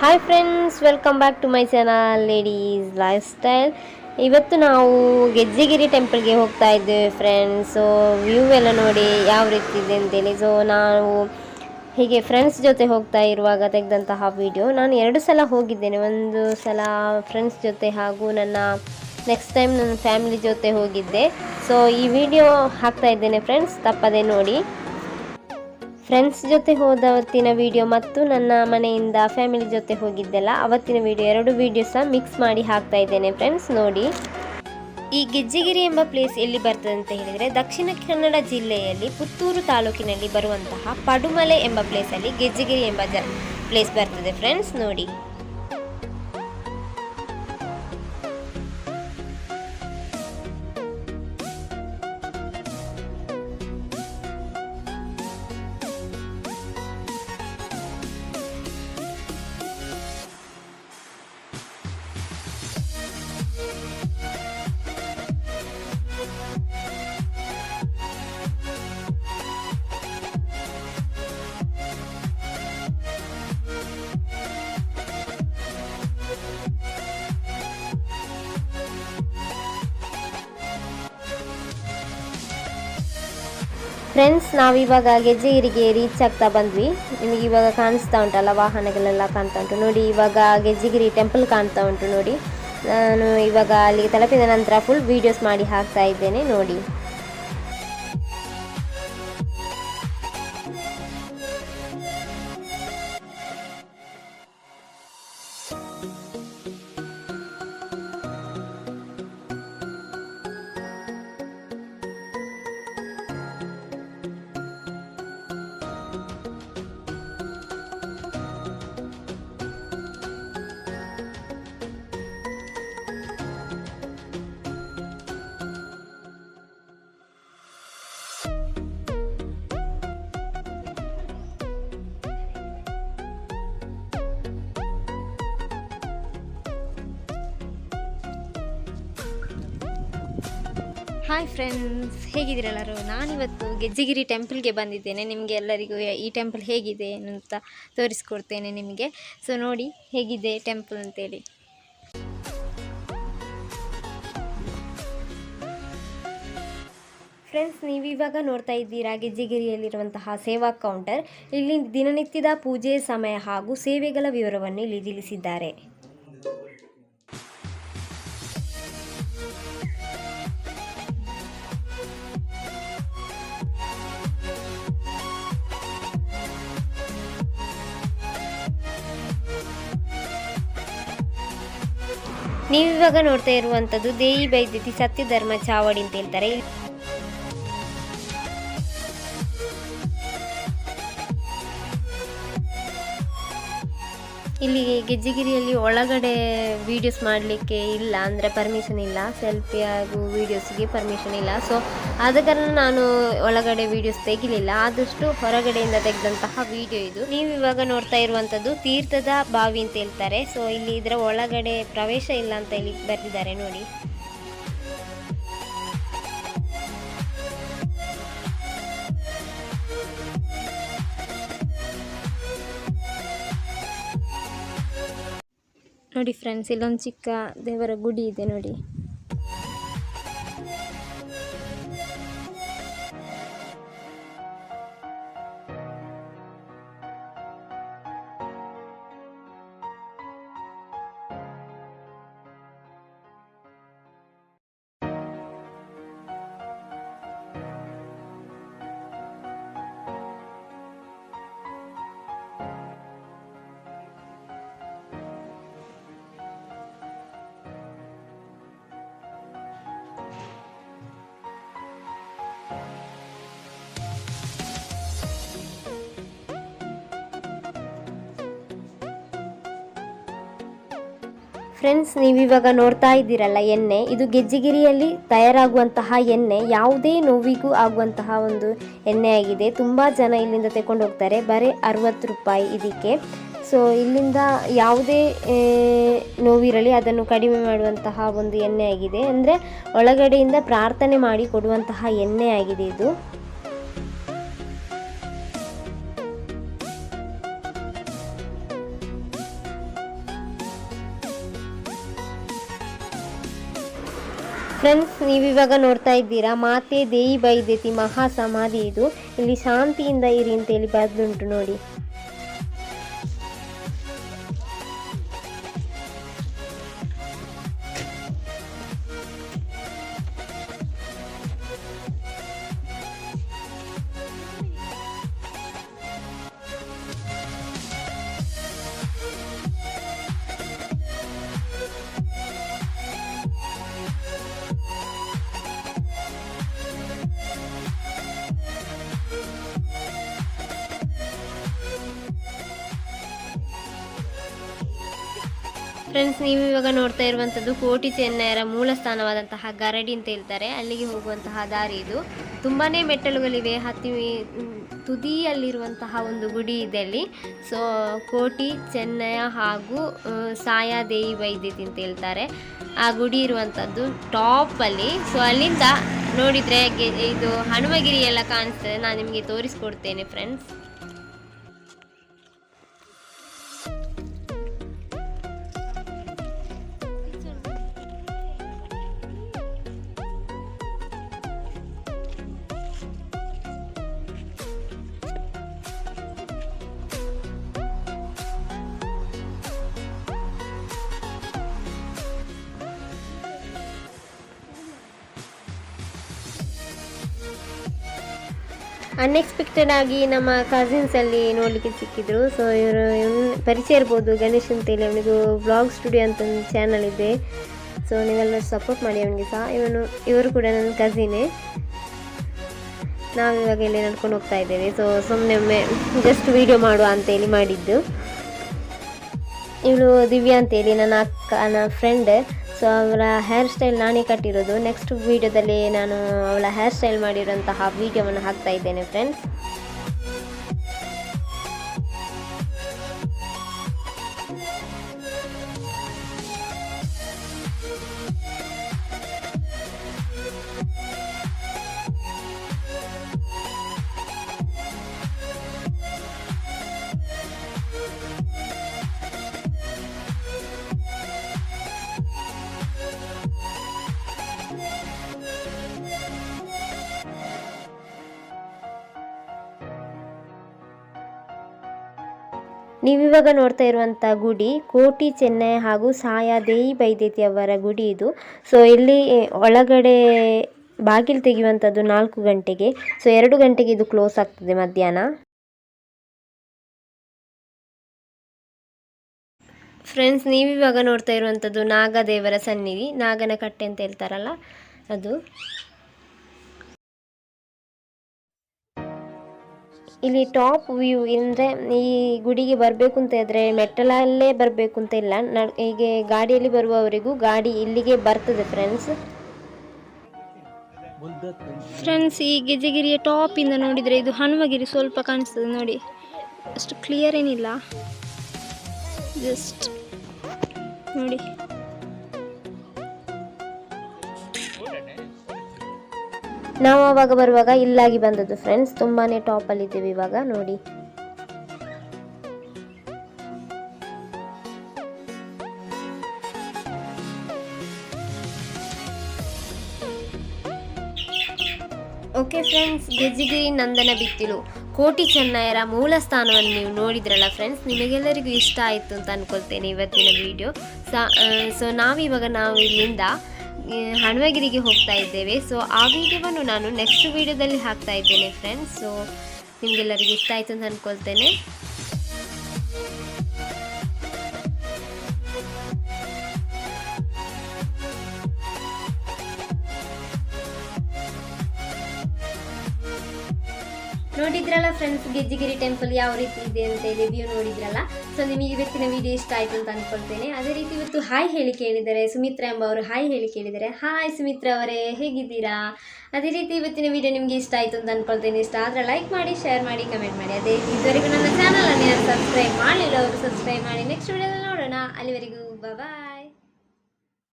Hi friends welcome back to my channel ladies lifestyle ಇವತ್ತು ನಾವು ಗೆಜ್ಜೆಗಿರಿ ಟೆಂಪಲ್ಗೆ ಹೋಗ್ತಾ ಇದ್ದೇವೆ ಫ್ರೆಂಡ್ಸ್ ಸೊ ವ್ಯೂ ಎಲ್ಲ ನೋಡಿ ಯಾವ ರೀತಿ ಇದೆ ಅಂತೇಳಿ. ಸೊ ನಾವು ಹೀಗೆ ಫ್ರೆಂಡ್ಸ್ ಜೊತೆ ಹೋಗ್ತಾ ಇರುವಾಗ ತೆಗೆದಂತಹ ವಿಡಿಯೋ ನಾನು ಎರಡು ಸಲ ಹೋಗಿದ್ದೇನೆ. ಒಂದು ಸಲ ಫ್ರೆಂಡ್ಸ್ ಜೊತೆ ಹಾಗೂ ನನ್ನ ನೆಕ್ಸ್ಟ್ ಟೈಮ್ ನನ್ನ ಫ್ಯಾಮಿಲಿ ಜೊತೆ ಹೋಗಿದ್ದೆ. ಸೊ ಈ ವಿಡಿಯೋ ಹಾಕ್ತಾ ಇದ್ದೇನೆ ಫ್ರೆಂಡ್ಸ್ ತಪ್ಪದೆ ನೋಡಿ. ಫ್ರೆಂಡ್ಸ್ ಜೊತೆ ಹೋದವತ್ತಿನ ವಿಡಿಯೋ ಮತ್ತು ನನ್ನ ಮನೆಯಿಂದ ಫ್ಯಾಮಿಲಿ ಜೊತೆ ಹೋಗಿದ್ದೆಲ್ಲ, ಅವತ್ತಿನ ವಿಡಿಯೋ ಎರಡು ವಿಡಿಯೋ ಸಹ ಮಿಕ್ಸ್ ಮಾಡಿ ಹಾಕ್ತಾ ಇದ್ದೇನೆ ಫ್ರೆಂಡ್ಸ್ ನೋಡಿ. ಈ ಗೆಜ್ಜೆಗಿರಿ ಎಂಬ ಪ್ಲೇಸ್ ಎಲ್ಲಿ ಬರ್ತದೆ ಅಂತ ಹೇಳಿದರೆ, ದಕ್ಷಿಣ ಕನ್ನಡ ಜಿಲ್ಲೆಯಲ್ಲಿ ಪುತ್ತೂರು ತಾಲೂಕಿನಲ್ಲಿ ಬರುವಂತಹ ಪಡುಮಲೆ ಎಂಬ ಪ್ಲೇಸಲ್ಲಿ ಗೆಜ್ಜೆಗಿರಿ ಎಂಬ ಜ ಪ್ಲೇಸ್ ಬರ್ತದೆ ಫ್ರೆಂಡ್ಸ್ ನೋಡಿ. ಫ್ರೆಂಡ್ಸ್ ನಾವಿವಾಗ ಗೆಜ್ಜೆಗಿರಿಗೆ ರೀಚ್ ಆಗ್ತಾ ಬಂದ್ವಿ. ನಿಮಗೆ ಇವಾಗ ಕಾಣಿಸ್ತಾ ಉಂಟಲ್ಲ ವಾಹನಗಳೆಲ್ಲ ಕಾಣ್ತಾ ಉಂಟು. ನೋಡಿ, ಇವಾಗ ಗೆಜ್ಜೆಗಿರಿ ಟೆಂಪಲ್ ಕಾಣ್ತಾ ಉಂಟು ನೋಡಿ. ನಾನು ಇವಾಗ ಅಲ್ಲಿಗೆ ತಲುಪಿದ ನಂತರ ಫುಲ್ ವೀಡಿಯೋಸ್ ಮಾಡಿ ಹಾಕ್ತಾ ಇದ್ದೇನೆ, ನೋಡಿ. ಹಾಯ್ ಫ್ರೆಂಡ್ಸ್ ಹೇಗಿದ್ದೀರೆಲ್ಲರೂ ನಾನಿವತ್ತು ಗೆಜ್ಜೆಗಿರಿ ಟೆಂಪಲ್ಗೆ ಬಂದಿದ್ದೇನೆ. ನಿಮಗೆ ಎಲ್ಲರಿಗೂ ಈ ಟೆಂಪಲ್ ಹೇಗಿದೆ ಅಂತ ತೋರಿಸ್ಕೊಡ್ತೇನೆ ನಿಮಗೆ. ಸೊ ನೋಡಿ ಹೇಗಿದೆ ಟೆಂಪಲ್ ಅಂತೇಳಿ. ಫ್ರೆಂಡ್ಸ್ ನೀವಿವಾಗ ನೋಡ್ತಾ ಇದ್ದೀರಾ ಗೆಜ್ಜೆಗಿರಿಯಲ್ಲಿರುವಂತಹ ಸೇವಾ ಕೌಂಟರ್ ಇಲ್ಲಿ ದಿನನಿತ್ಯದ ಪೂಜೆ, ಸಮಯ ಹಾಗೂ ಸೇವೆಗಳ ವಿವರವನ್ನು ಇಲ್ಲಿ ತಿಳಿಸಿದ್ದಾರೆ. ನೀವಿವಾಗ ನೋಡ್ತಾ ಇರುವಂಥದ್ದು ದೇಹಿ ಬೈದಿತಿ ಸತ್ಯ ಧರ್ಮ ಚಾವಡಿ ಅಂತ ಹೇಳ್ತಾರೆ. ಇಲ್ಲಿ ಗೆಜ್ಜೆಗಿರಿಯಲ್ಲಿ ಒಳಗಡೆ ವೀಡಿಯೋಸ್ ಮಾಡಲಿಕ್ಕೆ ಇಲ್ಲ ಅಂದರೆ ಪರ್ಮಿಷನ್ ಇಲ್ಲ. ಸೆಲ್ಫಿ ಹಾಗೂ ವೀಡಿಯೋಸ್ಗೆ ಪರ್ಮಿಷನ್ ಇಲ್ಲ. ಸೊ ಆದ ಕಾರಣ ನಾನು ಒಳಗಡೆ ವಿಡಿಯೋಸ್ ತೆಗಿಲಿಲ್ಲ. ಆದಷ್ಟು ಹೊರಗಡೆಯಿಂದ ತೆಗೆದಂತಹ ವಿಡಿಯೋ ಇದು. ನೀವು ಇವಾಗ ನೋಡ್ತಾ ಇರುವಂಥದ್ದು ತೀರ್ಥದ ಬಾವಿ ಅಂತ ಹೇಳ್ತಾರೆ. ಸೊ ಇಲ್ಲಿ ಇದರ ಒಳಗಡೆ ಪ್ರವೇಶ ಇಲ್ಲ ಅಂತ ಇಲ್ಲಿ ಬರೆದಿದ್ದಾರೆ ನೋಡಿ. ನೋಡಿ ಫ್ರೆಂಡ್ಸ್ ಇಲ್ಲೊಂದು ಚಿಕ್ಕ ದೇವರ ಗುಡಿ ಇದೆ ನೋಡಿ. ಫ್ರೆಂಡ್ಸ್ ನೀವಿವಾಗ ನೋಡ್ತಾ ಇದ್ದೀರಲ್ಲ ಎಣ್ಣೆ. ಇದು ಗೆಜ್ಜೆಗಿರಿಯಲ್ಲಿ ತಯಾರಾಗುವಂತಹ ಎಣ್ಣೆ. ಯಾವುದೇ ನೋವಿಗೂ ಆಗುವಂತಹ ಒಂದು ಎಣ್ಣೆ ಆಗಿದೆ. ತುಂಬ ಜನ ಇಲ್ಲಿಂದ ತಗೊಂಡು ಹೋಗ್ತಾರೆ. ಬರೀ ಅರವತ್ತು ರೂಪಾಯಿ ಇದಕ್ಕೆ. ಸೊ ಇಲ್ಲಿಂದ ಯಾವುದೇ ನೋವಿರಲಿ ಅದನ್ನು ಕಡಿಮೆ ಮಾಡುವಂತಹ ಒಂದು ಎಣ್ಣೆ ಆಗಿದೆ. ಅಂದರೆ ಒಳಗಡೆಯಿಂದ ಪ್ರಾರ್ಥನೆ ಮಾಡಿ ಕೊಡುವಂತಹ ಎಣ್ಣೆ ಆಗಿದೆ ಇದು. ಫ್ರೆಂಡ್ಸ್, ನೀವಿವಾಗ ನೋಡ್ತಾ ಇದ್ದೀರಾ, ಮಾತೆ ದೇಯಿ ಬೈದೇತಿ ಮಹಾ ಸಮಾಧಿ ಇದು. ಇಲ್ಲಿ ಶಾಂತಿಯಿಂದ ಇರಿ ಅಂತೇಳಿ ಬರೆದುಂಟು ನೋಡಿ. ಫ್ರೆಂಡ್ಸ್ ನೀವು ಇವಾಗ ನೋಡ್ತಾ ಇರುವಂಥದ್ದು ಕೋಟಿ ಚೆನ್ನೈಯರ ಮೂಲ ಸ್ಥಾನವಾದಂತಹ ಗರಡಿ ಅಂತ ಹೇಳ್ತಾರೆ. ಅಲ್ಲಿಗೆ ಹೋಗುವಂತಹ ದಾರಿ ಇದು. ತುಂಬಾ ಮೆಟ್ಟಲುಗಳಿವೆ. ಹತ್ತಿ ತುದಿಯಲ್ಲಿರುವಂತಹ ಒಂದು ಗುಡಿ ಇದೆ ಅಲ್ಲಿ. ಸೊ ಕೋಟಿ ಚೆನ್ನಯ ಹಾಗೂ ಸಾಯಾದೇವಿ ವೈದ್ಯತಿ ಅಂತ ಹೇಳ್ತಾರೆ. ಆ ಗುಡಿ ಇರುವಂಥದ್ದು ಟಾಪಲ್ಲಿ ಸೊ ಅಲ್ಲಿಂದ ನೋಡಿದರೆ ಇದು ಹನುಮಗಿರಿ ಎಲ್ಲ ಕಾಣಿಸ್ತದೆ. ನಾನು ನಿಮಗೆ ತೋರಿಸ್ಕೊಡ್ತೇನೆ ಫ್ರೆಂಡ್ಸ್ ಅನ್ಎಕ್ಸ್ಪೆಕ್ಟೆಡ್ ಆಗಿ ನಮ್ಮ ಕಸಿನ್ಸ್ ಅಲ್ಲಿ ನೋಡಲಿಕ್ಕೆ ಸಿಕ್ಕಿದ್ರು. ಸೊ ಇವರು ಪರಿಚಯ ಇರ್ಬೋದು ಗಣೇಶ್ ಅಂತೇಳಿ ಅವನಿಗೂ ಬ್ಲಾಗ್ ಸ್ಟುಡಿಯೋ ಅಂತ ಒಂದು ಚಾನಲ್ ಇದೆ. ಸೊ ನೀವೆಲ್ಲ ಸಪೋರ್ಟ್ ಮಾಡಿ ಅವನಿಗೆ ಸಹ. ಇವನು, ಇವರು ಕೂಡ ನನ್ನ ಕಸಿನೇ ನಾವಿವಾಗ ಇಲ್ಲಿ ನಡ್ಕೊಂಡು ಹೋಗ್ತಾ ಇದ್ದೇವೆ. ಸೊ ಸುಮ್ಮನೆ ಒಮ್ಮೆ ಜಸ್ಟ್ ವೀಡಿಯೋ ಮಾಡುವ ಅಂತೇಳಿ ಮಾಡಿದ್ದು. ಇವಳು ದಿವ್ಯಾ ಅಂತೇಳಿ ನನ್ನ ಅಕ್ಕನ ಫ್ರೆಂಡ್ ಸೊ ಅವರ ಹೇರ್ ಸ್ಟೈಲ್ ನಾನೇ ಕಟ್ಟಿರೋದು. ನೆಕ್ಸ್ಟ್ ವೀಡಿಯೋದಲ್ಲಿ ನಾನು ಅವಳ ಹೇರ್ ಸ್ಟೈಲ್ ಮಾಡಿರೋಂತಹ ವೀಡಿಯೋವನ್ನು ಹಾಕ್ತಾ ಇದ್ದೇನೆ ಫ್ರೆಂಡ್ಸ್ ನೀವಿವಾಗ ನೋಡ್ತಾ ಇರುವಂಥ ಗುಡಿ ಕೋಟಿ ಚೆನ್ನೈ ಹಾಗೂ ಸಾಯಾದೇಯಿ ಬೈದೇತಿ ಅವರ ಗುಡಿ ಇದು. ಸೊ ಇಲ್ಲಿ ಒಳಗಡೆ ಬಾಗಿಲು ತೆಗೆಯುವಂಥದ್ದು ನಾಲ್ಕು ಗಂಟೆಗೆ. ಸೊ ಎರಡು ಗಂಟೆಗೆ ಇದು ಕ್ಲೋಸ್ ಆಗ್ತದೆ ಮಧ್ಯಾಹ್ನ. ಫ್ರೆಂಡ್ಸ್ ನೀವಿವಾಗ ನೋಡ್ತಾ ಇರುವಂಥದ್ದು ನಾಗದೇವರ ಸನ್ನಿಧಿ. ನಾಗನ ಕಟ್ಟೆ ಅಂತ ಹೇಳ್ತಾರಲ್ಲ, ಅದು. ಇಲ್ಲಿ ಟಾಪ್ ವ್ಯೂ ಅಂದರೆ ಈ ಗುಡಿಗೆ ಬರಬೇಕು ಅಂತ ಇದ್ದರೆ ಮೆಟ್ಟಲಲ್ಲೇ ಬರಬೇಕು ಅಂತ ಇಲ್ಲ. ಹೀಗೆ ಗಾಡಿಯಲ್ಲಿ ಬರುವವರಿಗೂ ಗಾಡಿ ಇಲ್ಲಿಗೆ ಬರ್ತದೆ ಫ್ರೆಂಡ್ಸ್ ಫ್ರೆಂಡ್ಸ್ ಈ ಗೆಜಗಿರಿಯ ಟಾಪಿಂದ ನೋಡಿದರೆ ಇದು ಹನುಮಗಿರಿ ಸ್ವಲ್ಪ ಕಾಣಿಸ್ತದೆ ನೋಡಿ. ಅಷ್ಟು ಕ್ಲಿಯರ್ ಏನಿಲ್ಲ. ಜಸ್ಟ್ ನೋಡಿ. ನಾವು ಆವಾಗ ಬರುವಾಗ ಇಲ್ಲಾಗಿ ಬಂದದ್ದು ಫ್ರೆಂಡ್ಸ್ ತುಂಬಾ ಟಾಪಲ್ಲಿದ್ದೇವೆ ಇವಾಗ, ನೋಡಿ. Okay friends Gejjegiri Nandana Bittilu. ಕೋಟಿ ಚೆನ್ನಾಯರ ಮೂಲ ಸ್ಥಾನವನ್ನು ನೀವು ನೋಡಿದ್ರಲ್ಲ ಫ್ರೆಂಡ್ಸ್ ನಿಮಗೆಲ್ಲರಿಗೂ ಇಷ್ಟ ಆಯಿತು ಅಂತ ಅಂದ್ಕೊಳ್ತೇನೆ ಇವತ್ತಿನ ವಿಡಿಯೋ ಸೊ ನಾವಿವಾಗ ನಾವು ಇಲ್ಲಿಂದ ಆ, ಹನುಮಗಿರಿಗೆ ಹೋಗ್ತಾ ಇದ್ದೇವೆ. ಸೊ ಆ ವಿಡಿಯೋವನ್ನು ನಾನು ನೆಕ್ಸ್ಟ್ ವಿಡಿಯೋದಲ್ಲಿ ಹಾಕ್ತಾ ಇದ್ದೇನೆ ಫ್ರೆಂಡ್ಸ್ ಸೊ ನಿಮಗೆಲ್ಲರಿಗೂ ಇಷ್ಟ ಆಯಿತು ಅಂತ ಅನ್ಕೊಳ್ತೇನೆ. ನೋಡಿದ್ರಲ್ಲ ಫ್ರೆಂಡ್ಸ್ ಗೆಜ್ಜಿಗಿರಿ ಟೆಂಪಲ್ ಯಾವ ರೀತಿ ಇದೆ ಅಂತ ರಿವ್ಯೂ ನೋಡಿದ್ರಲ್ಲ? ಸೊ ನಿಮಗೆ ಇವತ್ತಿನ ವಿಡಿಯೋ ಇಷ್ಟ ಆಯ್ತು ಅಂತ ಅಂದ್ಕೊಳ್ತೇನೆ ಅದೇ ರೀತಿ ಇವತ್ತು ಹಾಯ್ ಹೇಳಿ ಕೇಳಿದ್ದಾರೆ. ಸುಮಿತ್ರಾ ಎಂಬ ಅವರು ಹಾಯ್ ಹೇಳಿ ಕೇಳಿದ್ದಾರೆ. ಹಾಯ್ ಸುಮಿತ್ರಾ ಅವರೇ, ಹೇಗಿದ್ದೀರಾ? ಅದೇ ರೀತಿ ಇವತ್ತಿನ ವಿಡಿಯೋ ನಿಮಗೆ ಇಷ್ಟ ಆಯಿತು ಅಂತ ಅನ್ಕೊಳ್ತೇನೆ. ಇಷ್ಟ ಆದರೆ ಲೈಕ್ ಮಾಡಿ ಶೇರ್ ಮಾಡಿ ಕಮೆಂಟ್ ಮಾಡಿ. ಅದೇ ಇದುವರೆಗೂ ನನ್ನ ಚಾನಲನ್ನು ಯಾರು ಸಬ್ಸ್ಕ್ರೈಬ್ ಮಾಡಲಿಲ್ಲ ಅವರು ಸಬ್ಸ್ಕ್ರೈಬ್ ಮಾಡಿ. ನೆಕ್ಸ್ಟ್ ವಿಡಿಯೋದಲ್ಲಿ ನೋಡೋಣ. ಅಲ್ಲಿವರೆಗೂ ಬಾಯ್